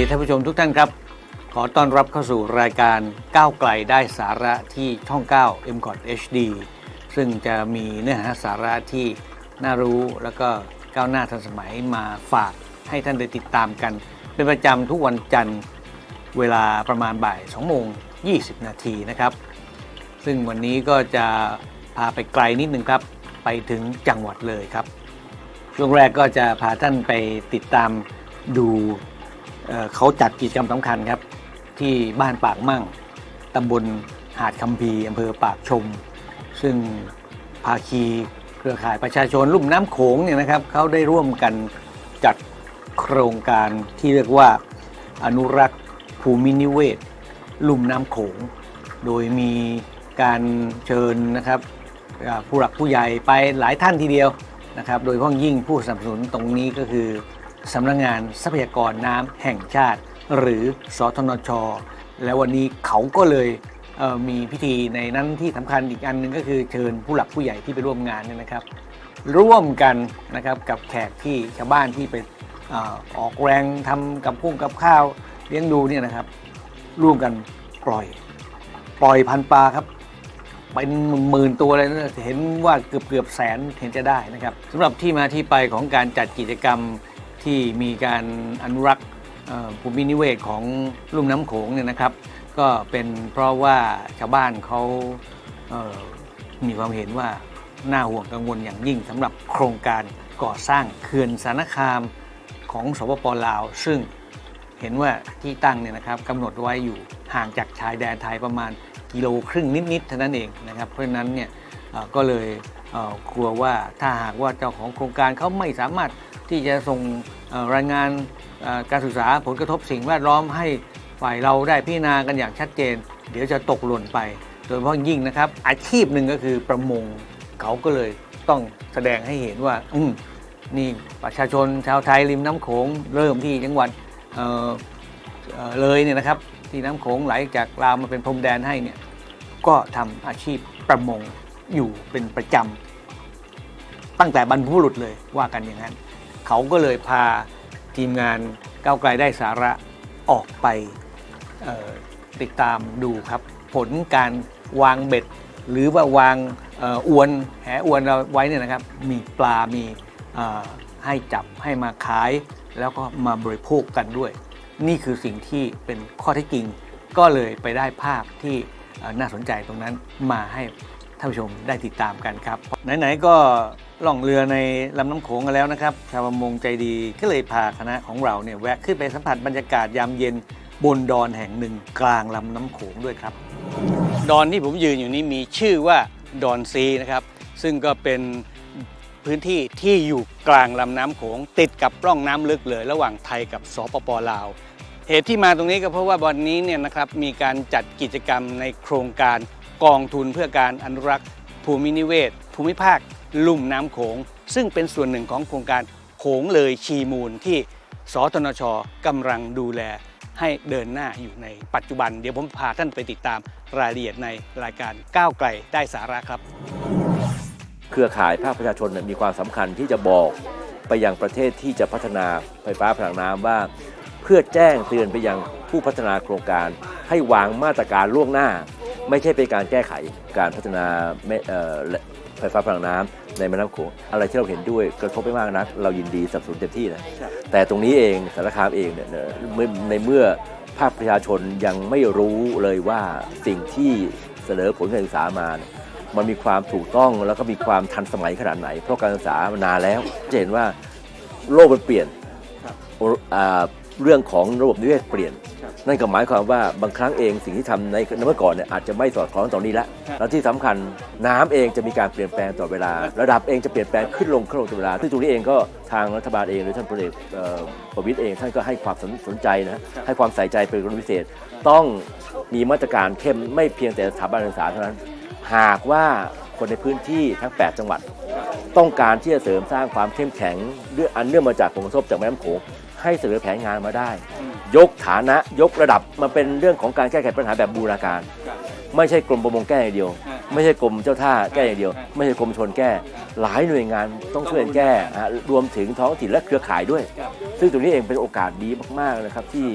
ดีท่านผู้ชมทุกท่านครับ ขอต้อนรับเข้าสู่รายการก้าวไกลได้สาระที่ช่อง 9 m c o t HD ซึ่งจะมีเนื้อหาสาระที่น่ารู้แล้วก็ก้าวหน้าทันสมัยมาฝากให้ท่านได้ติดตามกัน เป็นประจำทุกวันจันทร์เวลาประมาณบ่าย2โมง 20 นาทีนะครับ ซึ่งวันนี้ก็จะพาไปไกลนิดนึงครับ ไปถึงจังหวัดเลยครับ ช่วงแรกก็จะพาท่านไปติดตามดู เอ่อเขาจัดกิจกรรมสำคัญครับ ที่บ้านปากมั่งตำบลหาดคำพีอำเภอปากชม ซึ่งภาคีเครือข่ายประชาชนลุ่มน้ำโขงเนี่ยนะครับเขาได้ร่วมกันจัดโครงการที่เรียกว่าอนุรักษ์ภูมินิเวศ ลุ่มน้ำโขง โดยมีการเชิญนะครับอ่าผู้หลักผู้ใหญ่ไปหลายท่านทีเดียวนะครับ โดยเฉพาะยิ่งผู้สนับสนุนตรงนี้ก็คือ สำนักงงานทรัพยากรน้ำแห่งชาติ หรือสทนช และวันนี้เขาก็เลยเมีพิธีในนั้นที่สำคัญอีกอันหนึ่งก็คือเชิญผู้หลักผู้ใหญ่ที่ไปร่วมงานเนี่ยนะครับ ร่วมกันนะครับกับแขกที่ชาวบ้านที่ไปอออกแรงทำกับพุ่งกับข้าวเลี้ยงดูเนี่ยนะครับ ร่วมกันปล่อย ปล่อยพันปลาครับเป็นหมื่นตัวเลยนะเห็นว่าเกือบเกือบแสนเห็นจะได้นะครับสำหรับที่มาที่ไปของการจัดกิจกรรม ที่มีการอนุรักษ์ภูมินิเวศของลุ่มน้ำโขงเนี่ยนะครับ ก็เป็นเพราะว่าชาวบ้านเขาเมีความเห็นว่าน่าห่วงกังวลอย่างยิ่งสำหรับโครงการก่อสร้างเขื่อนสารคามของสปปลาว ซึ่งเห็นว่าที่ตั้งเนี่ยนะครับกำหนดไว้อยู่ห่างจากชายแดนไทยประมาณกิโลครึ่งนิดๆเท่านั้นเองนะครับเพราะฉะนั้นเนี่ยก็เลยกลัวว่าถ้าหากว่าเจ้าของโครงการเขาไม่สามารถ ที่จะส่งรายงานการศึกษาผลกระทบสิ่งแวดล้อมให้ฝ่ายเราได้พิจารณากันอย่างชัดเจน เดี๋ยวจะตกหล่นไป โดยเฉพาะยิ่งนะครับ อาชีพหนึ่งก็คือประมงเขาก็เลยต้องแสดงให้เห็นว่า อืมนี่ประชาชนชาวไทยริมน้ำโขงเริ่มที่จังหวัดเออเเลยเนี่ยนะครับ ที่น้ำโขงไหลจากลาวมาเป็นพรมแดนให้เนี่ยก็ทำอาชีพประมงอยู่เป็นประจำตั้งแต่บรรพบุรุษเลยว่ากันอย่างนั้น เขาก็เลยพาทีมงานก้าวไกลได้สาระออกไปติดตามดูครับ ผลการวางเบ็ด หรือว่าวางอวนแหอวนเราไว้เนี่ยนะครับ มีปลา มีให้จับให้มาขาย แล้วก็มาบริโภคกันด้วย นี่คือสิ่งที่เป็นข้อเท็จจริง ก็เลยไปได้ภาพที่น่าสนใจตรงนั้นมาให้ท่านผู้ชมได้ติดตามกันครับ ไหนๆก็ ล่องเรือในลำน้ำโขงกันแล้วนะครับ ชาวประมงใจดีก็เลยพาคณะของเราเนี่ยแวะขึ้นไปสัมผัสบรรยากาศยามเย็นบนดอนแห่งหนึ่งกลางลำน้ำโขงด้วยครับ ดอนที่ผมยืนอยู่นี้มีชื่อว่าดอนซีนะครับ ซึ่งก็เป็นพื้นที่ที่อยู่กลางลำน้ำโขง ติดกับร่องน้ำลึกเลย ระหว่างไทยกับสปปลาว เหตุที่มาตรงนี้ก็เพราะว่าวันนี้เนี่ยนะครับมีการจัดกิจกรรมในโครงการกองทุนเพื่อการอนุรักษ์ ภูมินิเวศ ภูมิภาค ลุ่มน้ำโขง ซึ่งเป็นส่วนหนึ่งของโครงการโขงเลยชีมูลที่สทนชกำลังดูแลให้เดินหน้าอยู่ในปัจจุบัน เดี๋ยวผมพาท่านไปติดตามรายละเอียดในรายการก้าวไกลได้สาระครับ เครือข่ายภาคประชาชนมีความสำคัญที่จะบอกไปยังประเทศที่จะพัฒนาไฟฟ้าพลังน้ำว่า เพื่อแจ้งเตือนไปยังผู้พัฒนาโครงการ ให้วางมาตรการล่วงหน้า ไม่ใช่เป็นการแก้ไขการพัฒนา ไฟฟ้าพลังน้ำในแม่น้ำโขงอะไรที่เราเห็นด้วยกระทบไม่มากนัก เรายินดีสนับสนุนเต็มที่นะแต่ตรงนี้เองสารคามเองเนี่ยเมื่อในเมื่อภาคประชาชนยังไม่รู้เลยว่าสิ่งที่เสนอผลการศึกษามาเนี่ยมันมีความถูกต้องแล้วก็มีความทันสมัยขนาดไหน เพราะการศึกษามานานแล้วจะเห็นว่าโลกมันเปลี่ยนโออ่า เรื่องของระบบนิเวศเปลี่ยน นั่นก็หมายความว่าบางครั้งเองสิ่งที่ทำในเมื่อก่อนเนี่ยอาจจะไม่สอดคล้องตอนนี้ละแล้วที่สำคัญน้ำเองจะมีการเปลี่ยนแปลงต่อเวลา ระดับเองจะเปลี่ยนแปลงขึ้นลงขึ้นลงตลอดเวลาซึ่งตรงนี้เองก็ทางรัฐบาลเองหรือท่านพลเอกเอ่อประวิตยเองท่านก็ให้ความสนสนใจนะให้ความใส่ใจเป็นกรณีพิเศษ ต้องมีมาตรการเข้มไม่เพียงแต่สถาบันการศึกษาเท่านั้น หากว่าคนในพื้นที่ทั้ง 8 จังหวัด ต้องการที่จะเสริมสร้างความเข้มแข็งเรื่องอันเนื่องมาจากผลกระทบจากแม่น้ำโขง ให้เสนอแผนงานมาได้ ยกฐานะยกระดับมาเป็นเรื่องของการแก้ไขปัญหาแบบบูรณาการ ไม่ใช่กรมประมงแก้อย่างเดียว ไม่ใช่กรมเจ้าท่าแก้อย่างเดียว ไม่ใช่กรมชนแก้ หลายหน่วยงานต้องช่วยกันแก้นะฮะรวมถึงท้องถิ่นและเครือข่ายด้วย ซึ่งตรงนี้เองเป็นโอกาสดีมากๆนะครับที่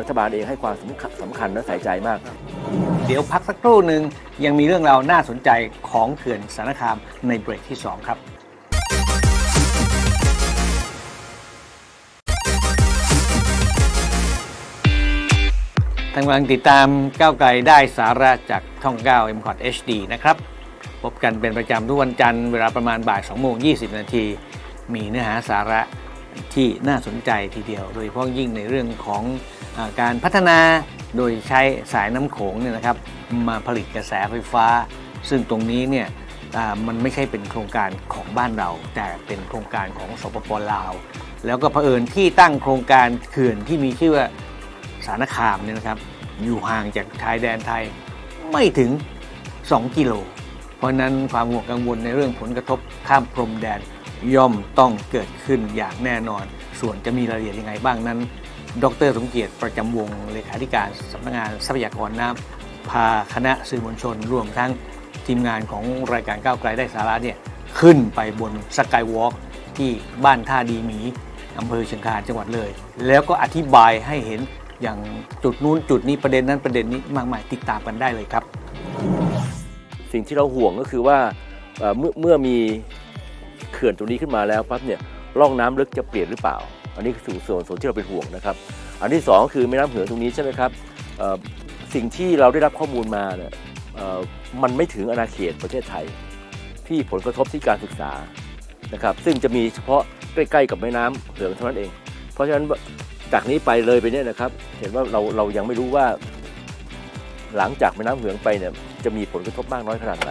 รัฐบาลเองให้ความสำคัญสำคัญและใส่ใจมาก เดี๋ยวพักสักครู่หนึ่งยังมีเรื่องราวน่าสนใจของเขื่อนสารคามในเบรกที่ 2 ครับ ทางกำลังติดตามก้าวไกลได้สาระจากช่อง 9 m c o t HD นะครับ พบกันเป็นประจำทุกวันจันทร์เวลาประมาณบ่าย2โมง20 นาที มีเนื้อหาสาระที่น่าสนใจทีเดียว โดยเฉพาะยิ่งในเรื่องของอการพัฒนาโดยใช้สายน้ำโขงเนี่ยนะครับมาผลิตกระแสไฟฟ้า ซึ่งตรงนี้เนี่ยมันไม่ใช่เป็นโครงการของบ้านเรา แต่เป็นโครงการของสปปลาว แล้วก็เผอิญที่ตั้งโครงการเขื่อนที่มีชื่อว่า สารคามเนี่ยนะครับ อยู่ห่างจากชายแดนไทยไม่ถึง 2 กิโล เพราะนั้นความห่วงกังวลในเรื่องผลกระทบข้ามพรมแดนย่อมต้องเกิดขึ้นอย่างแน่นอน ส่วนจะมีรายละเอียดยังไงบ้างนั้น ดรสมเกียรติประจำวงเลขาธิการสำนักงานทรัพยากรน้ำพาคณะสื่อมวลชน รวมทั้งทีมงานของรายการก้าวไกลได้สาระเนี่ยขึ้นไปบนสกายวอล์กที่บ้านท่าดีหมีอำเภอเชียงคานจังหวัดเลย แล้วก็อธิบายให้เห็น อย่างจุดนู้นจุดนี้ประเด็นนั้นประเด็นนี้มากมายติดตามกันได้เลยครับ สิ่งที่เราห่วงก็คือว่าเมื่อเมื่อมีเขื่อนตรงนี้ขึ้นมาแล้วปั๊บเนี่ยร่องน้ำลึกจะเปลี่ยนหรือเปล่า อันนี้คือส่วนส่วนที่เราเป็นห่วงนะครับ อันที่สองคือแม่น้ำเหือตรงนี้ใช่ไหมครับสิ่งที่เราได้รับข้อมูลมาเนี่ยมันไม่ถึงอาณาเขตประเทศไทย ที่ผลกระทบที่การศึกษานะครับ ซึ่งจะมีเฉพาะใกล้ๆกับแม่น้ำเหืองเท่านั้นเอง เพราะฉะนั้น จากนี้ไปเลยไปเนี่ยนะครับ เห็นว่าเราเรายังไม่รู้ว่า หลังจากแม่น้ำเหืองไปเนี่ยจะมีผลกระทบมากน้อยขนาดไหน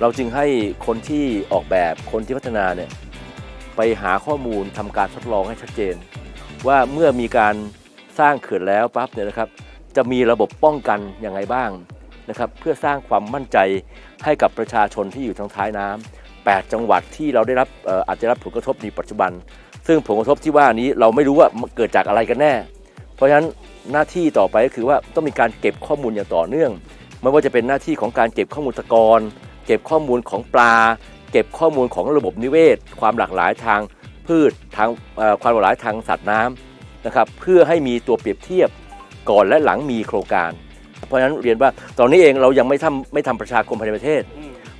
เราจึงให้คนที่ออกแบบคนที่พัฒนาเนี่ยไปหาข้อมูลทำการทดลองให้ชัดเจน ว่าเมื่อมีการสร้างเขื่อนแล้วปั๊บเนี่ยนะครับ จะมีระบบป้องกันยังไงบ้างนะครับ เพื่อสร้างความมั่นใจให้กับประชาชนที่อยู่ทางท้ายน้ำ8จังหวัดที่เราได้รับเอ่ออาจจะรับผลกระทบในปัจจุบัน ซึ่งผลกระทบที่ว่านี้เราไม่รู้ว่าเกิดจากอะไรกันแน่ เพราะฉะนั้นหน้าที่ต่อไปก็คือว่าต้องมีการเก็บข้อมูลอย่างต่อเนื่อง ไม่ว่าจะเป็นหน้าที่ของการเก็บข้อมูลตะกอนเก็บข้อมูลของปลา เก็บข้อมูลของระบบนิเวศ ความหลากหลายทางพืชทางความหลากหลายทางสัตว์น้ำนะครับเพื่อให้มีตัวเปรียบเทียบก่อนและหลังมีโครงการ เพราะฉะนั้นเรียนว่าตอนนี้เองเรายังไม่ทำไม่ทำประชาคมภายในประเทศ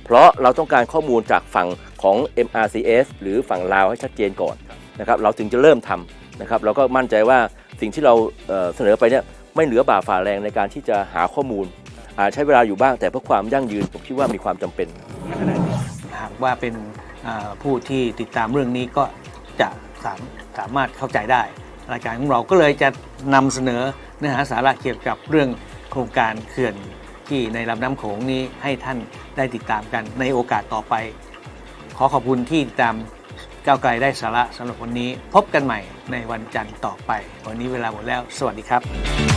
เพราะเราต้องการข้อมูลจากฝั่งของ MRCS หรือฝั่งลาวให้ชัดเจนก่อน นะครับเราถึงจะเริ่มทำนะครับเราก็มั่นใจว่าสิ่งที่เราเสนอไปเนี่ยไม่เหลือบ่าฝ่าแรงในการที่จะหาข้อมูลอาจใช้เวลาอยู่บ้างแต่เพื่อความยั่งยืนผมคิดว่ามีความจำเป็นหากว่าเป็นผู้ที่ติดตามเรื่องนี้ก็จะสามสามารถเข้าใจได้ รายการของเราก็เลยจะนำเสนอเนื้อหาสาระเกี่ยวกับเรื่องโครงการเขื่อนที่ในลำน้ำโขงนี้ให้ท่านได้ติดตามกันในโอกาสต่อไป ขอขอบคุณที่ติดตาม ก้าวไกลได้สาระสำหรับวันนี้ พบกันใหม่ในวันจันทร์ต่อไป วันนี้เวลาหมดแล้ว สวัสดีครับ